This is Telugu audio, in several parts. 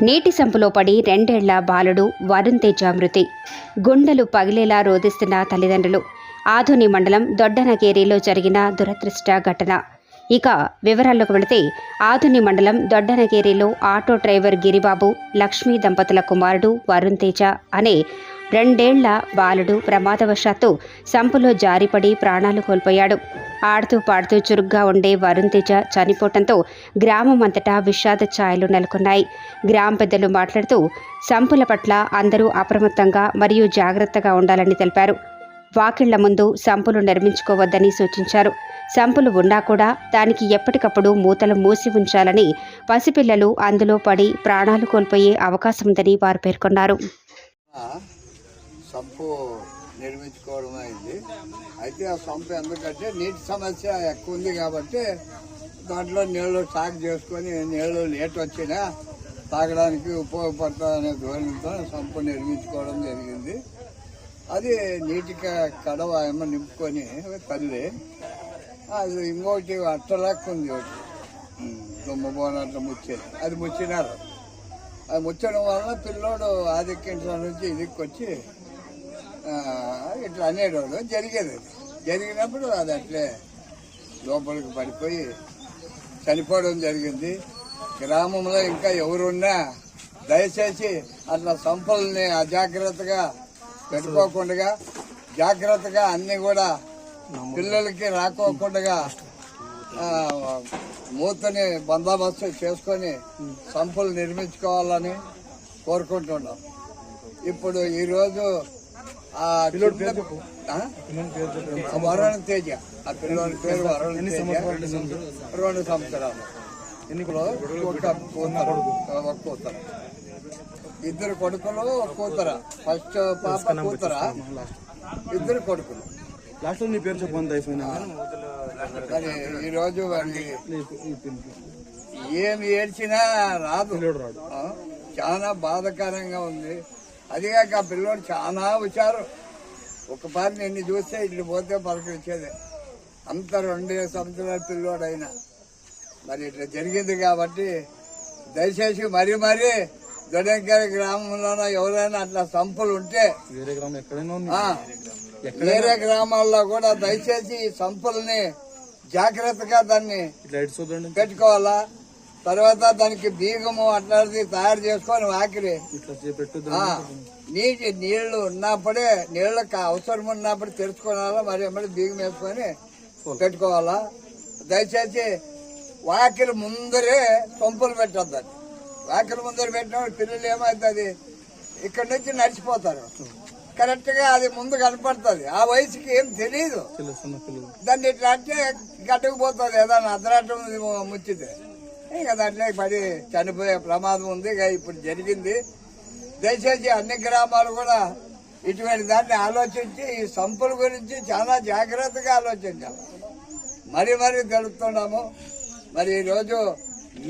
నీటి సంపులో పడి రెండేళ్ళ బాలుడు వరుణ్ తేజ మృతి. గుండెలు పగిలేలా రోధిస్తున్న తల్లిదండ్రులు. ఆధుని మండలం దొడ్డనగేరిలో జరిగిన దురదృష్ట ఘటన. ఇక వివరాల్లోకి వెళితే ఆధుని మండలం దొడ్డనగేరిలో ఆటో డ్రైవర్ గిరిబాబు లక్ష్మీ దంపతుల కుమారుడు వరుణ్ తేజ అనే రెండేళ్ళ బాలుడు ప్రమాదవశాత్తు సంపులో జారిపడి ప్రాణాలు కోల్పోయాడు. ఆడుతూ పాడుతూ చురుగ్గా ఉండే వరుణ్ తేజ చనిపోవడంతో గ్రామం అంతటా విషాద ఛాయలు నెలకొన్నాయి. గ్రామ పెద్దలు మాట్లాడుతూ సంపుల పట్ల అందరూ అప్రమత్తంగా మరియు జాగ్రత్తగా ఉండాలని తెలిపారు. వాకిళ్ళ ముందు సంపులు నిర్మించుకోవద్దని సూచించారు. సంపులు ఉన్నా కూడా దానికి ఎప్పటికప్పుడు మూతలు మూసి ఉంచాలని పసిపిల్లలు అందులో పడి ప్రాణాలు కోల్పోయే అవకాశం ఉందని వారు పేర్కొన్నారు. సంపు నిర్మించుకోవడం అయింది అయితే ఆ సంపు ఎందుకంటే నీటి సమస్య ఎక్కువ ఉంది కాబట్టి దాంట్లో నీళ్ళు స్టాక్ చేసుకొని నీళ్ళు లేట్ వచ్చినా తాగడానికి ఉపయోగపడతాయనే ధోరణితో సంపు నిర్మించుకోవడం జరిగింది. అది నీటి కడవ ఏమో నింపుకొని తల్లి. అది ఇంకోటి అట్టలాక్కు ఉంది ఒకటి. దుమ్మ బోనట్లు ముచ్చేది అది ముచ్చినారు. అది ముచ్చడం వలన పిల్లోడు ఆదిక్యంలో నుంచి ఇదికి వచ్చి ఇట్లా అనేటోడు జరిగేది అది. జరిగినప్పుడు అది అట్లే లోపలికి పడిపోయి చనిపోవడం జరిగింది. గ్రామంలో ఇంకా ఎవరున్నా దయచేసి అట్లా సంపల్ని అజాగ్రత్తగా పెట్టుకోకుండా జాగ్రత్తగా అన్ని కూడా పిల్లలకి రాకోకుండా మూతని బందోబస్తు చేసుకొని సంపులు నిర్మించుకోవాలని కోరుకుంటున్నాం. ఇప్పుడు ఈరోజు వరుణ్ తేజ. ఆ పిల్లోని పేరు వరుణ్ తేజ. రెండు సంవత్సరాలు. ఎన్నికలో ఒక కూతురు ఇద్దరు కొడుకులు ఒక కూతుర. ఫస్ట్ పాప కూతుర. ఇద్దరు కొడుకులు. లాస్ట్ నీ పేరు చెప్పండి మరి ఈరోజు ఏమి ఏడ్చినా రాదు. చాలా బాధాకరంగా ఉంది. అదిగాక ఆ పిల్లోడు చాలా హుషారు. ఒకసారి నిన్ను చూస్తే ఇట్లు పోతే పలకరించేది. అంత రెండు సంవత్సరాల పిల్లోడు అయినా మరి ఇట్లా జరిగింది కాబట్టి దయచేసి మరీ మరీ దొడంకర గ్రామంలోనో ఎవరైనా అట్లా సంపులు ఉంటే వేరే గ్రామాల్లో కూడా దయచేసి ఈ సంపుల్ని జాగ్రత్తగా దాన్ని పెట్టుకోవాలా? తర్వాత దానికి బీగము అట్లాంటిది తయారు చేసుకొని వాకిలి. నీటి నీళ్ళు ఉన్నప్పుడే నీళ్ళకి అవసరం ఉన్నప్పుడు తెరుచుకోవాలా మరి ఎమ్మడి బీగం వేసుకొని పెట్టుకోవాలా? దయచేసి వాకిలి ముందరే సొంపులు పెట్టద్దు వాకిలి ముందర పెట్టినప్పుడు పిల్లలు ఏమవుతుంది ఇక్కడ నుంచి నడిచిపోతారు. కరెక్ట్గా అది ముందు కనపడుతుంది. ఆ వయసుకి ఏం తెలియదు దాన్ని ఇట్లా అంటే గట్టుకుపోతుంది ఏదన్నా అర్ధరాటం ముచ్చితే ఇంకా దాంట్లో మరి చనిపోయే ప్రమాదం ఉంది ఇక ఇప్పుడు జరిగింది. దయచేసి అన్ని గ్రామాలు కూడా ఇటువంటి దాన్ని ఆలోచించి ఈ సంపుల గురించి చాలా జాగ్రత్తగా ఆలోచించాలి. మరి మరి తెలుపుతున్నాము. మరి ఈరోజు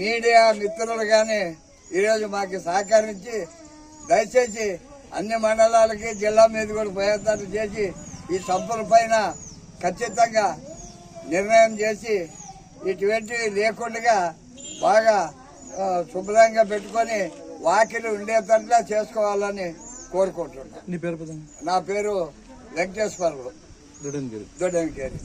మీడియా మిత్రులు కానీ ఈరోజు మాకు సహకరించి దయచేసి అన్ని మండలాలకి జిల్లా మీద కూడా ప్రయత్నాలు చేసి ఈ సంపుల పైన ఖచ్చితంగా నిర్ణయం చేసి ఇటువంటివి లేకుండా బాగా శుభ్రంగా పెట్టుకొని వాకిలి ఉండేటట్లా చేసుకోవాలని కోరుకుంటున్నాను నీ పేరు నా పేరు వెంకటేశ్వరరావు దొడ్డంకేరి